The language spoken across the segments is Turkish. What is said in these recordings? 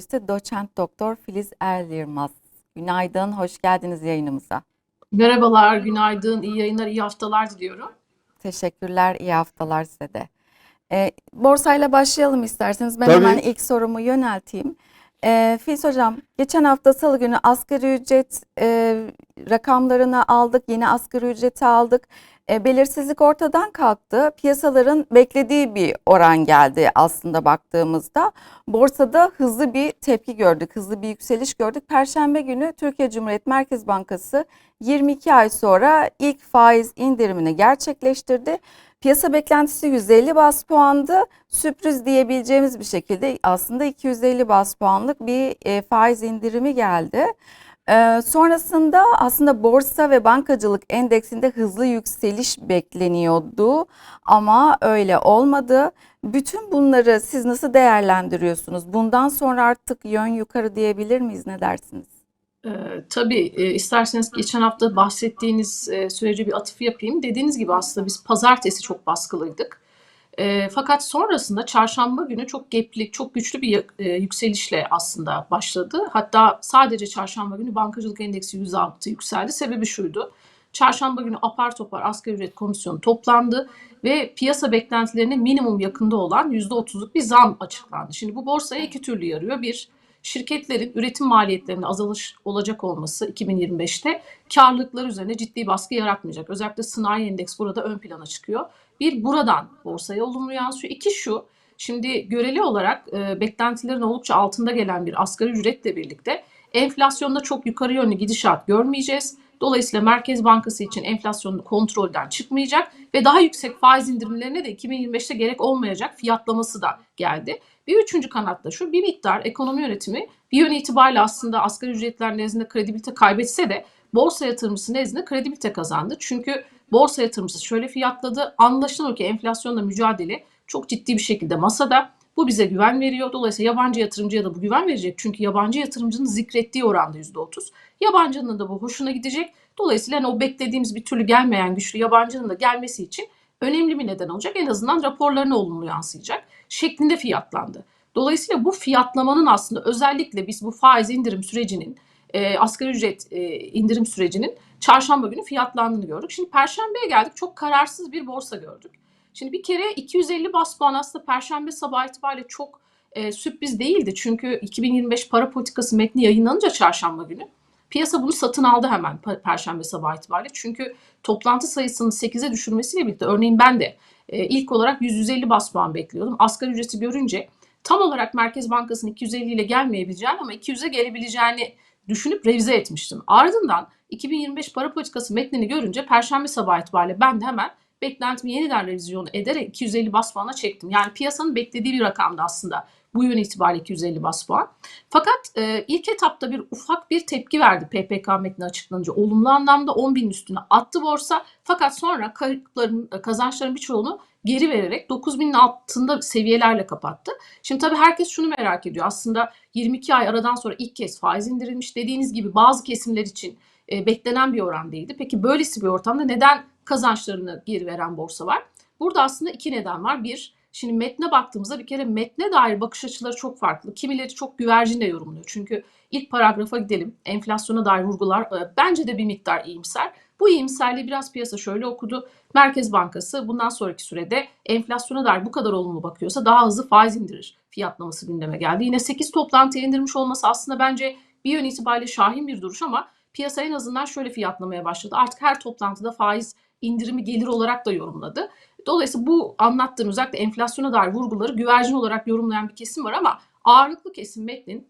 ekonomisti doçent doktor Filiz Er Yılmaz. Günaydın, hoş geldiniz yayınımıza. Merhabalar, günaydın, iyi yayınlar, iyi haftalar diliyorum. Teşekkürler, iyi haftalar size de. E, borsayla başlayalım isterseniz. Ben hemen Tabii. ilk sorumu yönelteyim. E, Filiz Hocam, geçen hafta Salı günü asgari ücret e, rakamlarını aldık, yeni asgari ücreti aldık. E, belirsizlik ortadan kalktı. Piyasaların beklediği bir oran geldi aslında baktığımızda. Borsada hızlı bir tepki gördük, hızlı bir yükseliş gördük. Perşembe günü Türkiye Cumhuriyet Merkez Bankası 22 ay sonra ilk faiz indirimini gerçekleştirdi. Piyasa beklentisi 150 bas puandı. Sürpriz diyebileceğimiz bir şekilde aslında 250 bas puanlık bir e, faiz indirimi geldi. Ee, sonrasında aslında borsa ve bankacılık endeksinde hızlı yükseliş bekleniyordu ama öyle olmadı. Bütün bunları siz nasıl değerlendiriyorsunuz? Bundan sonra artık yön yukarı diyebilir miyiz? Ne dersiniz? Ee, tabii e, isterseniz geçen hafta bahsettiğiniz e, sürece bir atıf yapayım. Dediğiniz gibi aslında biz pazartesi çok baskılıydık. E, fakat sonrasında çarşamba günü çok gepli, çok güçlü bir e, yükselişle aslında başladı. Hatta sadece çarşamba günü bankacılık endeksi %6 yükseldi. Sebebi şuydu. Çarşamba günü apar topar asgari ücret komisyonu toplandı ve piyasa beklentilerine minimum yakında olan %30'luk bir zam açıklandı. Şimdi bu borsaya iki türlü yarıyor. Bir, şirketlerin üretim maliyetlerinde azalış olacak olması 2025'te karlılıkları üzerine ciddi baskı yaratmayacak. Özellikle sanayi endeks burada ön plana çıkıyor. Bir buradan borsaya olumlu yansıyor. İki şu şimdi göreli olarak e, beklentilerin oldukça altında gelen bir asgari ücretle birlikte enflasyonda çok yukarı yönlü gidişat görmeyeceğiz. Dolayısıyla Merkez Bankası için enflasyonun kontrolden çıkmayacak ve daha yüksek faiz indirimlerine de 2025'te gerek olmayacak fiyatlaması da geldi. Bir üçüncü kanat da şu bir miktar ekonomi yönetimi bir yön itibariyle aslında asgari ücretler nezdinde kredibilite kaybetse de borsa yatırımcısı nezdinde kredibilite kazandı. Çünkü borsa yatırımcısı şöyle fiyatladı. Anlaşılan o ki enflasyonla mücadele çok ciddi bir şekilde masada. Bu bize güven veriyor. Dolayısıyla yabancı yatırımcıya da bu güven verecek. Çünkü yabancı yatırımcının zikrettiği oranda %30. Yabancının da bu hoşuna gidecek. Dolayısıyla hani o beklediğimiz bir türlü gelmeyen güçlü yabancının da gelmesi için önemli bir neden olacak. En azından raporlarına olumlu yansıyacak şeklinde fiyatlandı. Dolayısıyla bu fiyatlamanın aslında özellikle biz bu faiz indirim sürecinin, e, asgari ücret e, indirim sürecinin çarşamba günü fiyatlandığını gördük. Şimdi perşembeye geldik çok kararsız bir borsa gördük. Şimdi bir kere 250 bas puan aslında perşembe sabahı itibariyle çok e, sürpriz değildi. Çünkü 2025 para politikası metni yayınlanınca çarşamba günü piyasa bunu satın aldı hemen perşembe sabahı itibariyle. Çünkü toplantı sayısının 8'e düşürmesiyle birlikte örneğin ben de e, ilk olarak 150 bas puan bekliyordum. Asgari ücreti görünce tam olarak Merkez Bankası'nın 250 ile gelmeyebileceğini ama 200'e gelebileceğini düşünüp revize etmiştim. Ardından 2025 para politikası metnini görünce perşembe sabahı itibariyle ben de hemen beklentimi yeniden revizyon ederek 250 bas puana çektim. Yani piyasanın beklediği bir rakamdı aslında bu yön itibariyle 250 bas puan. Fakat e, ilk etapta bir ufak bir tepki verdi PPK metni açıklanınca. Olumlu anlamda 10 bin üstüne attı borsa. Fakat sonra kayıpların, kazançların birçoğunu geri vererek 9 binin altında seviyelerle kapattı. Şimdi tabii herkes şunu merak ediyor. Aslında 22 ay aradan sonra ilk kez faiz indirilmiş. Dediğiniz gibi bazı kesimler için e, beklenen bir oran değildi. Peki böylesi bir ortamda neden kazançlarını geri veren borsa var? Burada aslında iki neden var. Bir, şimdi metne baktığımızda bir kere metne dair bakış açıları çok farklı. Kimileri çok güvercinle yorumluyor. Çünkü ilk paragrafa gidelim. Enflasyona dair vurgular e, bence de bir miktar iyimser. Bu iyimserliği biraz piyasa şöyle okudu. Merkez Bankası bundan sonraki sürede enflasyona dair bu kadar olumlu bakıyorsa daha hızlı faiz indirir fiyatlaması gündeme geldi. Yine 8 toplantıya indirmiş olması aslında bence bir yön itibariyle şahin bir duruş ama piyasa en azından şöyle fiyatlamaya başladı. Artık her toplantıda faiz indirimi gelir olarak da yorumladı. Dolayısıyla bu anlattığım özellikle enflasyona dair vurguları güvercin olarak yorumlayan bir kesim var ama ağırlıklı kesim metnin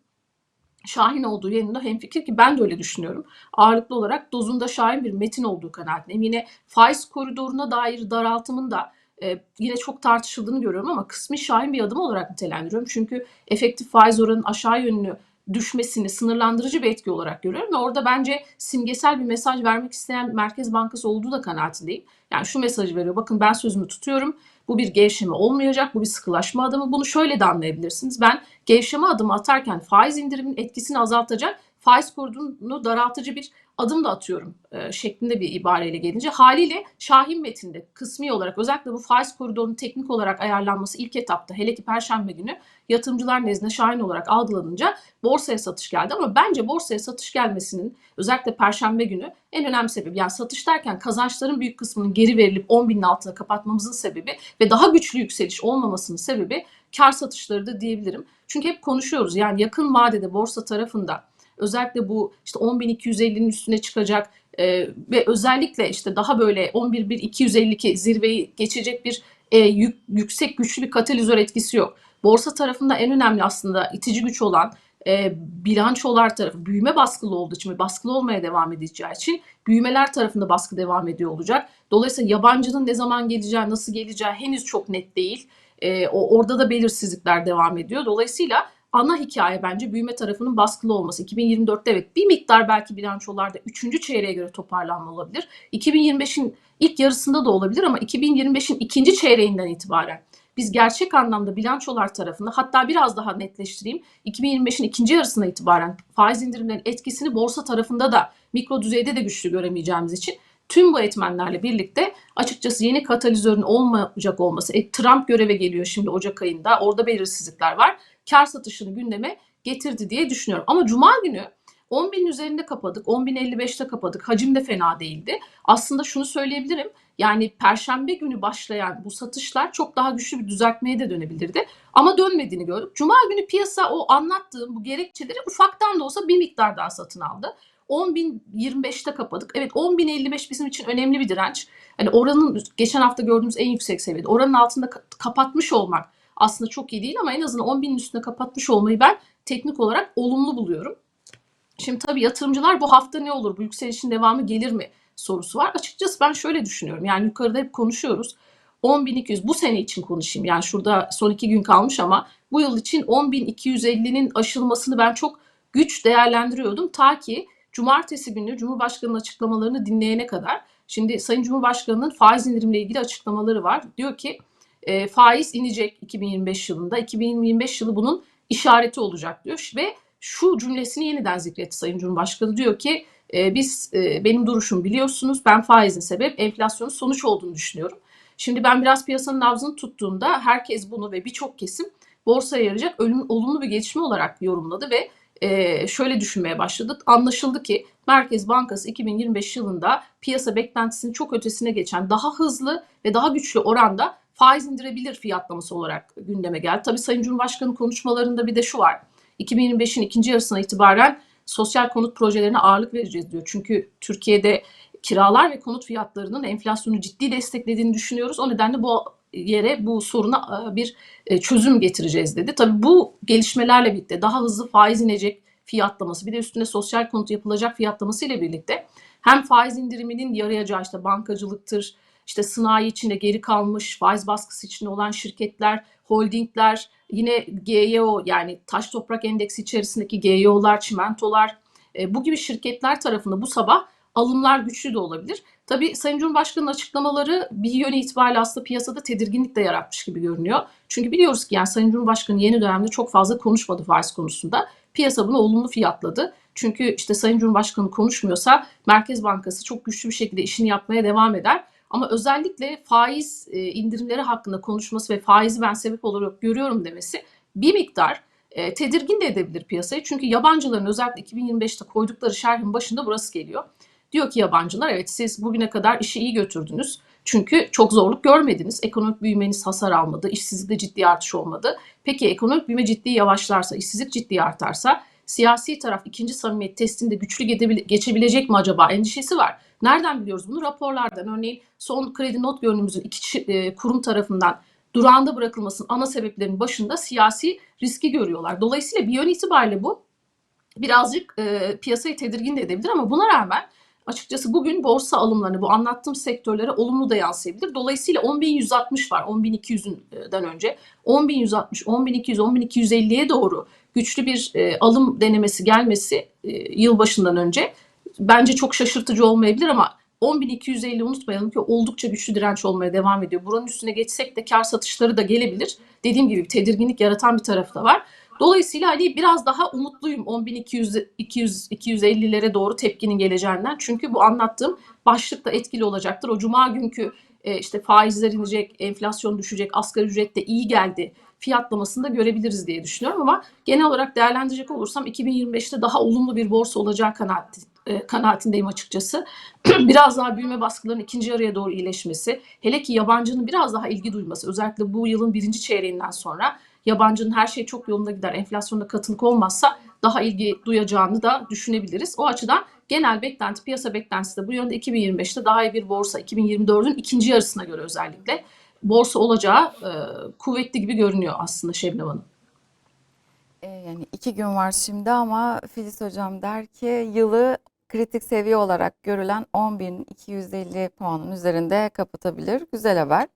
şahin olduğu yanında hemfikir ki ben de öyle düşünüyorum. Ağırlıklı olarak dozunda şahin bir metin olduğu kanaatindeyim. Yine faiz koridoruna dair daraltımın da e, yine çok tartışıldığını görüyorum ama kısmi şahin bir adım olarak nitelendiriyorum. Çünkü efektif faiz oranının aşağı yönlü düşmesini sınırlandırıcı bir etki olarak görüyorum ve orada bence simgesel bir mesaj vermek isteyen Merkez Bankası olduğu da kanaatindeyim. Yani şu mesajı veriyor. Bakın ben sözümü tutuyorum. Bu bir gevşeme olmayacak. Bu bir sıkılaşma adımı. Bunu şöyle de anlayabilirsiniz. Ben gevşeme adımı atarken faiz indiriminin etkisini azaltacak faiz koridorunu daraltıcı bir adım da atıyorum e, şeklinde bir ibareyle gelince haliyle Şahin metinde kısmi olarak özellikle bu faiz koridorunun teknik olarak ayarlanması ilk etapta hele ki perşembe günü yatırımcılar nezdinde Şahin olarak algılanınca borsaya satış geldi ama bence borsaya satış gelmesinin özellikle perşembe günü en önemli sebebi yani satış derken kazançların büyük kısmının geri verilip 10 binin altına kapatmamızın sebebi ve daha güçlü yükseliş olmamasının sebebi kar satışları da diyebilirim. Çünkü hep konuşuyoruz yani yakın vadede borsa tarafında özellikle bu işte 10.250'nin üstüne çıkacak e, ve özellikle işte daha böyle 11.252 zirveyi geçecek bir e, yük, yüksek güçlü bir katalizör etkisi yok. Borsa tarafında en önemli aslında itici güç olan e, bilançolar tarafı büyüme baskılı olduğu için ve baskılı olmaya devam edeceği için büyümeler tarafında baskı devam ediyor olacak. Dolayısıyla yabancının ne zaman geleceği, nasıl geleceği henüz çok net değil. E, o orada da belirsizlikler devam ediyor. Dolayısıyla ana hikaye bence büyüme tarafının baskılı olması. 2024'te evet bir miktar belki bilançolarda 3. çeyreğe göre toparlanma olabilir. 2025'in ilk yarısında da olabilir ama 2025'in ikinci çeyreğinden itibaren biz gerçek anlamda bilançolar tarafında hatta biraz daha netleştireyim 2025'in ikinci yarısına itibaren faiz indirimlerinin etkisini borsa tarafında da mikro düzeyde de güçlü göremeyeceğimiz için tüm bu etmenlerle birlikte açıkçası yeni katalizörün olmayacak olması, e, Trump göreve geliyor şimdi Ocak ayında, orada belirsizlikler var. Kar satışını gündeme getirdi diye düşünüyorum. Ama Cuma günü 10 bin üzerinde kapadık, 10 bin 55'te kapadık. Hacim de fena değildi. Aslında şunu söyleyebilirim. Yani Perşembe günü başlayan bu satışlar çok daha güçlü bir düzeltmeye de dönebilirdi. Ama dönmediğini gördük. Cuma günü piyasa o anlattığım bu gerekçeleri ufaktan da olsa bir miktar daha satın aldı. 10.025'te kapadık. Evet 10.055 bizim için önemli bir direnç. Hani oranın geçen hafta gördüğümüz en yüksek seviyede. Oranın altında ka- kapatmış olmak aslında çok iyi değil ama en azından 10.000'in üstünde kapatmış olmayı ben teknik olarak olumlu buluyorum. Şimdi tabii yatırımcılar bu hafta ne olur? Bu yükselişin devamı gelir mi? sorusu var. Açıkçası ben şöyle düşünüyorum. Yani yukarıda hep konuşuyoruz. 10.200 bu sene için konuşayım. Yani şurada son iki gün kalmış ama bu yıl için 10.250'nin aşılmasını ben çok güç değerlendiriyordum. Ta ki cumartesi günü Cumhurbaşkanı'nın açıklamalarını dinleyene kadar. Şimdi Sayın Cumhurbaşkanı'nın faiz indirimle ilgili açıklamaları var. Diyor ki e, faiz inecek 2025 yılında. 2025 yılı bunun işareti olacak diyor ve şu cümlesini yeniden zikretti Sayın Cumhurbaşkanı. Diyor ki e, biz e, benim duruşum biliyorsunuz ben faizin sebep enflasyonun sonuç olduğunu düşünüyorum. Şimdi ben biraz piyasanın nabzını tuttuğumda herkes bunu ve birçok kesim borsaya yarayacak ölüm, olumlu bir gelişme olarak yorumladı ve e, şöyle düşünmeye başladı. Anlaşıldı ki Merkez Bankası 2025 yılında piyasa beklentisinin çok ötesine geçen daha hızlı ve daha güçlü oranda faiz indirebilir fiyatlaması olarak gündeme geldi. Tabii Sayın Cumhurbaşkanı konuşmalarında bir de şu var. 2025'in ikinci yarısına itibaren sosyal konut projelerine ağırlık vereceğiz diyor. Çünkü Türkiye'de kiralar ve konut fiyatlarının enflasyonu ciddi desteklediğini düşünüyoruz. O nedenle bu yere bu soruna e, bir e, çözüm getireceğiz dedi. Tabii bu gelişmelerle birlikte daha hızlı faiz inecek fiyatlaması bir de üstüne sosyal konut yapılacak fiyatlaması ile birlikte hem faiz indiriminin yarayacağı işte bankacılıktır, işte sanayi içinde geri kalmış, faiz baskısı içinde olan şirketler, holdingler, yine GYO yani taş toprak endeksi içerisindeki GYO'lar, çimentolar e, bu gibi şirketler tarafında bu sabah alımlar güçlü de olabilir. Tabii Sayın Cumhurbaşkanı'nın açıklamaları bir yönü itibariyle aslında piyasada tedirginlik de yaratmış gibi görünüyor. Çünkü biliyoruz ki yani Sayın Cumhurbaşkanı yeni dönemde çok fazla konuşmadı faiz konusunda. Piyasa bunu olumlu fiyatladı. Çünkü işte Sayın Cumhurbaşkanı konuşmuyorsa Merkez Bankası çok güçlü bir şekilde işini yapmaya devam eder. Ama özellikle faiz e, indirimleri hakkında konuşması ve faizi ben sebep olarak görüyorum demesi bir miktar e, tedirgin de edebilir piyasayı. Çünkü yabancıların özellikle 2025'te koydukları şerhin başında burası geliyor. Diyor ki yabancılar evet siz bugüne kadar işi iyi götürdünüz. Çünkü çok zorluk görmediniz. Ekonomik büyümeniz hasar almadı. işsizlikte ciddi artış olmadı. Peki ekonomik büyüme ciddi yavaşlarsa, işsizlik ciddi artarsa siyasi taraf ikinci samimiyet testinde güçlü geçebilecek mi acaba endişesi var. Nereden biliyoruz bunu? Raporlardan. Örneğin son kredi not görünümümüzün iki e, kurum tarafından durağında bırakılmasının ana sebeplerinin başında siyasi riski görüyorlar. Dolayısıyla bir yön itibariyle bu birazcık e, piyasayı tedirgin de edebilir ama buna rağmen açıkçası bugün borsa alımlarını bu anlattığım sektörlere olumlu da yansıyabilir. Dolayısıyla 10.160 var 10.200'den önce. 10.160, 10.200, 10.250'ye doğru güçlü bir e, alım denemesi gelmesi e, yılbaşından önce bence çok şaşırtıcı olmayabilir ama 10.250 unutmayalım ki oldukça güçlü direnç olmaya devam ediyor. Buranın üstüne geçsek de kar satışları da gelebilir. Dediğim gibi tedirginlik yaratan bir tarafı da var. Dolayısıyla hani biraz daha umutluyum 10.200 200 250'lere doğru tepkinin geleceğinden. Çünkü bu anlattığım başlık da etkili olacaktır. O cuma günkü e, işte faizler inecek, enflasyon düşecek, asgari ücret de iyi geldi fiyatlamasını da görebiliriz diye düşünüyorum ama genel olarak değerlendirecek olursam 2025'te daha olumlu bir borsa olacağı kanaat, e, kanaatindeyim açıkçası. biraz daha büyüme baskılarının ikinci yarıya doğru iyileşmesi, hele ki yabancının biraz daha ilgi duyması, özellikle bu yılın birinci çeyreğinden sonra yabancının her şey çok yolunda gider, enflasyonda katılık olmazsa daha ilgi duyacağını da düşünebiliriz. O açıdan genel beklenti, piyasa beklentisi de bu yönde 2025'te daha iyi bir borsa, 2024'ün ikinci yarısına göre özellikle borsa olacağı e, kuvvetli gibi görünüyor aslında Şebnem Hanım. E, yani iki gün var şimdi ama Filiz Hocam der ki yılı kritik seviye olarak görülen 10.250 puanın üzerinde kapatabilir. Güzel haber.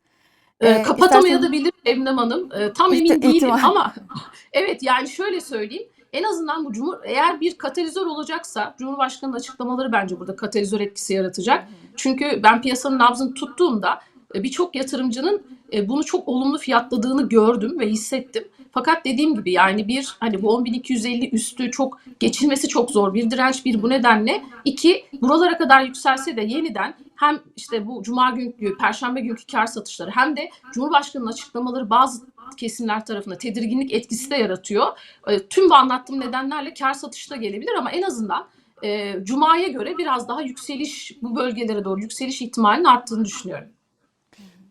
E, E, kapatamayabilir Şebnem Hanım. E, tam emin değilim ihtimal. ama evet yani şöyle söyleyeyim. En azından bu cumhur eğer bir katalizör olacaksa Cumhurbaşkanı'nın açıklamaları bence burada katalizör etkisi yaratacak. Çünkü ben piyasanın nabzını tuttuğumda birçok yatırımcının e, bunu çok olumlu fiyatladığını gördüm ve hissettim. Fakat dediğim gibi yani bir hani bu 10.250 üstü çok geçilmesi çok zor bir direnç bir bu nedenle iki buralara kadar yükselse de yeniden hem işte bu cuma günkü perşembe günkü kar satışları hem de Cumhurbaşkanı'nın açıklamaları bazı kesimler tarafında tedirginlik etkisi de yaratıyor. E, tüm bu anlattığım nedenlerle kar satışı da gelebilir ama en azından e, Cuma'ya göre biraz daha yükseliş bu bölgelere doğru yükseliş ihtimalinin arttığını düşünüyorum.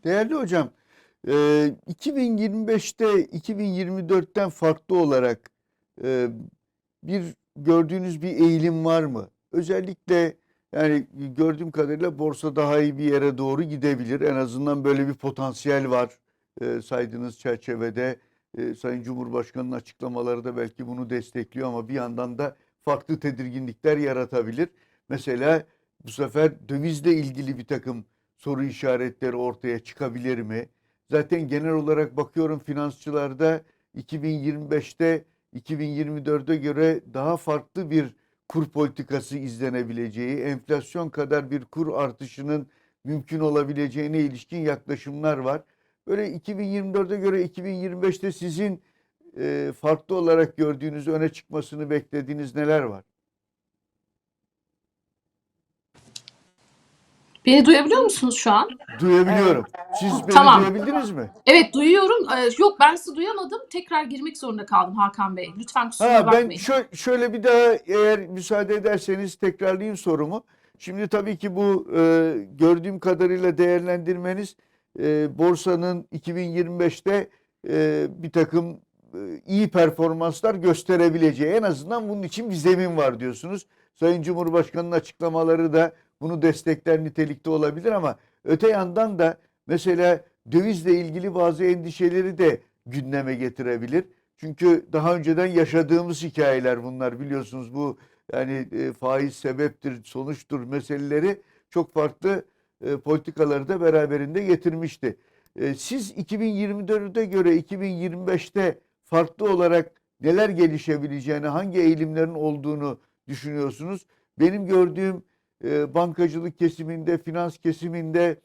Değerli hocam, e, 2025'te 2024'ten farklı olarak e, bir gördüğünüz bir eğilim var mı? Özellikle yani gördüğüm kadarıyla borsa daha iyi bir yere doğru gidebilir. En azından böyle bir potansiyel var e, saydığınız çerçevede. E, Sayın Cumhurbaşkanı'nın açıklamaları da belki bunu destekliyor ama bir yandan da farklı tedirginlikler yaratabilir. Mesela bu sefer dövizle ilgili bir takım soru işaretleri ortaya çıkabilir mi? Zaten genel olarak bakıyorum finansçılarda 2025'te 2024'e göre daha farklı bir kur politikası izlenebileceği, enflasyon kadar bir kur artışının mümkün olabileceğine ilişkin yaklaşımlar var. Böyle 2024'e göre 2025'te sizin e, farklı olarak gördüğünüz, öne çıkmasını beklediğiniz neler var? Beni duyabiliyor musunuz şu an? Duyabiliyorum. Siz beni Tamam. duyabildiniz mi? Evet duyuyorum. Ee, yok ben sizi duyamadım. Tekrar girmek zorunda kaldım Hakan Bey. Lütfen kusura Ha ben bakmayın. şö- şöyle bir daha eğer müsaade ederseniz tekrarlayayım sorumu. Şimdi tabii ki bu e, gördüğüm kadarıyla değerlendirmeniz e, borsanın 2025'te e, bir takım e, iyi performanslar gösterebileceği en azından bunun için bir zemin var diyorsunuz. Sayın Cumhurbaşkanı'nın açıklamaları da bunu destekler nitelikte olabilir ama öte yandan da mesela dövizle ilgili bazı endişeleri de gündeme getirebilir. Çünkü daha önceden yaşadığımız hikayeler bunlar biliyorsunuz bu yani e, faiz sebeptir, sonuçtur meseleleri çok farklı e, politikaları da beraberinde getirmişti. E, siz 2024'e göre 2025'te farklı olarak neler gelişebileceğini, hangi eğilimlerin olduğunu düşünüyorsunuz? Benim gördüğüm e, bankacılık kesiminde, finans kesiminde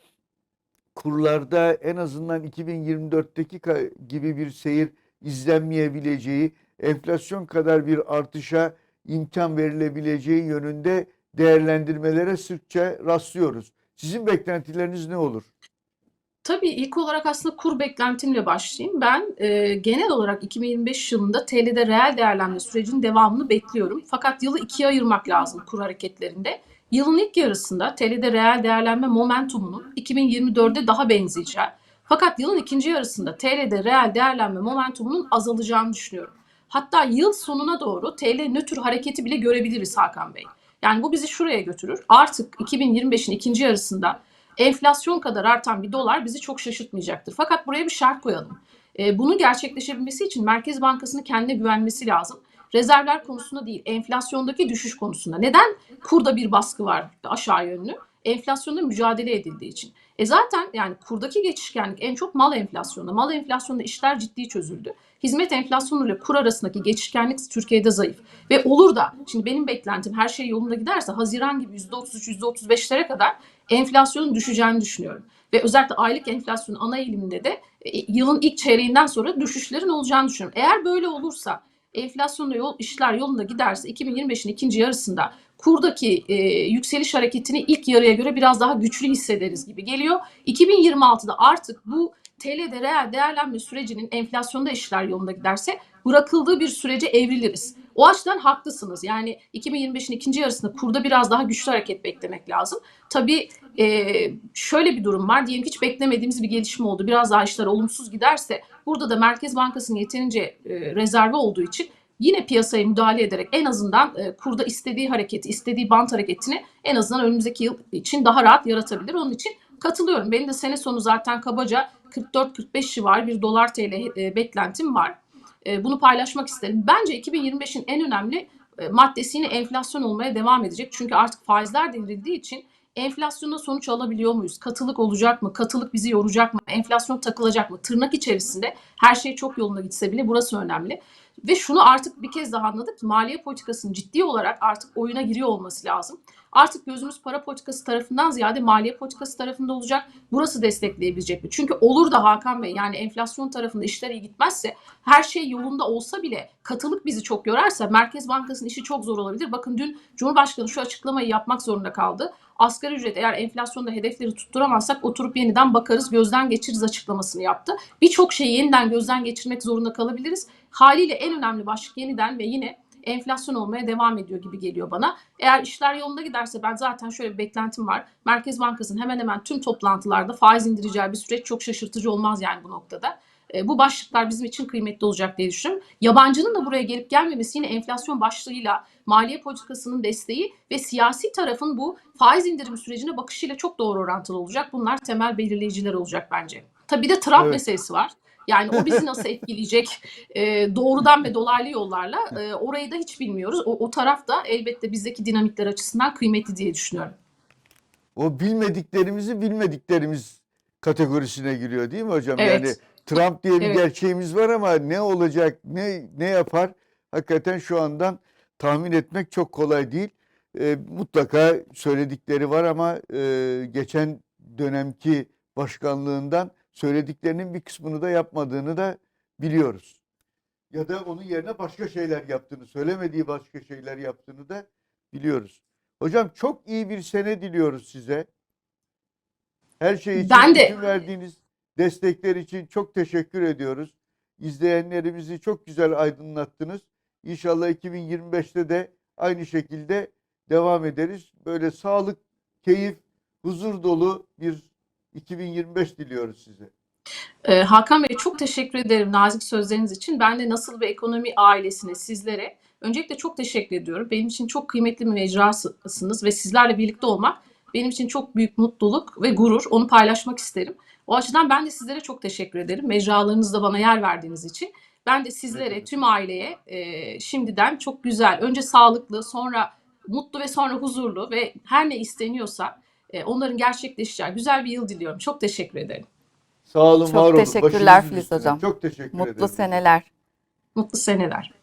kurlarda en azından 2024'teki ka- gibi bir seyir izlenmeyebileceği, enflasyon kadar bir artışa imkan verilebileceği yönünde değerlendirmelere sıkça rastlıyoruz. Sizin beklentileriniz ne olur? Tabii ilk olarak aslında kur beklentimle başlayayım. Ben e, genel olarak 2025 yılında TL'de reel değerlenme sürecinin devamını bekliyorum. Fakat yılı ikiye ayırmak lazım kur hareketlerinde. Yılın ilk yarısında TL'de reel değerlenme momentumunun 2024'de daha benzeyeceği. Fakat yılın ikinci yarısında TL'de reel değerlenme momentumunun azalacağını düşünüyorum. Hatta yıl sonuna doğru TL nötr hareketi bile görebiliriz Hakan Bey. Yani bu bizi şuraya götürür. Artık 2025'in ikinci yarısında enflasyon kadar artan bir dolar bizi çok şaşırtmayacaktır. Fakat buraya bir şart koyalım. E, bunun gerçekleşebilmesi için Merkez Bankası'nın kendine güvenmesi lazım. Rezervler konusunda değil, enflasyondaki düşüş konusunda. Neden kurda bir baskı var aşağı yönlü? Enflasyonla mücadele edildiği için. E zaten yani kurdaki geçişkenlik en çok mal enflasyonunda. Mal enflasyonunda işler ciddi çözüldü. Hizmet enflasyonu ile kur arasındaki geçişkenlik Türkiye'de zayıf. Ve olur da şimdi benim beklentim her şey yolunda giderse Haziran gibi %33, %35'lere kadar enflasyonun düşeceğini düşünüyorum. Ve özellikle aylık enflasyonun ana eğiliminde de e, yılın ilk çeyreğinden sonra düşüşlerin olacağını düşünüyorum. Eğer böyle olursa enflasyonda yol, işler yolunda giderse 2025'in ikinci yarısında kurdaki e, yükseliş hareketini ilk yarıya göre biraz daha güçlü hissederiz gibi geliyor. 2026'da artık bu TL'de reel değerlenme sürecinin enflasyonda işler yolunda giderse bırakıldığı bir sürece evriliriz. O açıdan haklısınız. Yani 2025'in ikinci yarısında kurda biraz daha güçlü hareket beklemek lazım. Tabii e, şöyle bir durum var. Diyelim ki hiç beklemediğimiz bir gelişme oldu. Biraz daha işler olumsuz giderse burada da Merkez Bankası'nın yeterince e, rezervi olduğu için yine piyasaya müdahale ederek en azından e, kurda istediği hareketi, istediği bant hareketini en azından önümüzdeki yıl için daha rahat yaratabilir. Onun için katılıyorum. Benim de sene sonu zaten kabaca 44-45 civarı bir dolar TL e, beklentim var. E, bunu paylaşmak isterim. Bence 2025'in en önemli e, maddesi yine enflasyon olmaya devam edecek. Çünkü artık faizler devrildiği için enflasyonda sonuç alabiliyor muyuz? Katılık olacak mı? Katılık bizi yoracak mı? Enflasyon takılacak mı? Tırnak içerisinde her şey çok yoluna gitse bile burası önemli. Ve şunu artık bir kez daha anladık maliye politikasının ciddi olarak artık oyuna giriyor olması lazım. Artık gözümüz para politikası tarafından ziyade maliye politikası tarafında olacak. Burası destekleyebilecek mi? Çünkü olur da Hakan Bey yani enflasyon tarafında işler iyi gitmezse her şey yolunda olsa bile katılık bizi çok yorarsa Merkez Bankası'nın işi çok zor olabilir. Bakın dün Cumhurbaşkanı şu açıklamayı yapmak zorunda kaldı. Asgari ücret eğer enflasyonda hedefleri tutturamazsak oturup yeniden bakarız, gözden geçiririz açıklamasını yaptı. Birçok şeyi yeniden gözden geçirmek zorunda kalabiliriz. Haliyle en önemli başlık yeniden ve yine enflasyon olmaya devam ediyor gibi geliyor bana. Eğer işler yolunda giderse ben zaten şöyle bir beklentim var. Merkez Bankası'nın hemen hemen tüm toplantılarda faiz indireceği bir süreç çok şaşırtıcı olmaz yani bu noktada. E, bu başlıklar bizim için kıymetli olacak diye düşünüyorum. Yabancının da buraya gelip gelmemesi yine enflasyon başlığıyla maliye politikasının desteği ve siyasi tarafın bu faiz indirimi sürecine bakışıyla çok doğru orantılı olacak. Bunlar temel belirleyiciler olacak bence. Tabii bir de Trump Evet. meselesi var. Yani o bizi nasıl etkileyecek e, doğrudan ve dolaylı yollarla e, orayı da hiç bilmiyoruz. O, o taraf da elbette bizdeki dinamikler açısından kıymetli diye düşünüyorum. O bilmediklerimizi bilmediklerimiz kategorisine giriyor değil mi hocam? Evet. Yani Trump diye bir Evet. gerçeğimiz var ama ne olacak, ne ne yapar? Hakikaten şu andan tahmin etmek çok kolay değil. Ee, mutlaka söyledikleri var ama e, geçen dönemki başkanlığından söylediklerinin bir kısmını da yapmadığını da biliyoruz. Ya da onun yerine başka şeyler yaptığını, söylemediği başka şeyler yaptığını da biliyoruz. Hocam çok iyi bir sene diliyoruz size. Her şey için, Ben de. verdiğiniz destekler için çok teşekkür ediyoruz. İzleyenlerimizi çok güzel aydınlattınız. İnşallah 2025'te de aynı şekilde devam ederiz. Böyle sağlık, keyif, huzur dolu bir 2025 diliyoruz size. Ee, Hakan Bey çok teşekkür ederim nazik sözleriniz için. Ben de Nasıl bir Ekonomi ailesine, sizlere öncelikle çok teşekkür ediyorum. Benim için çok kıymetli bir mecrasınız ve sizlerle birlikte olmak benim için çok büyük mutluluk ve gurur. Onu paylaşmak isterim. O açıdan ben de sizlere çok teşekkür ederim. Mecralarınızda bana yer verdiğiniz için. Ben de sizlere, tüm aileye e, şimdiden çok güzel, önce sağlıklı, sonra mutlu ve sonra huzurlu ve her ne isteniyorsa e, onların gerçekleşeceği güzel bir yıl diliyorum. Çok teşekkür ederim. Sağ olun, Çok var olun. teşekkürler Başınızın Filiz üstüne. Hocam. Çok teşekkür ederim. Mutlu seneler. Mutlu seneler.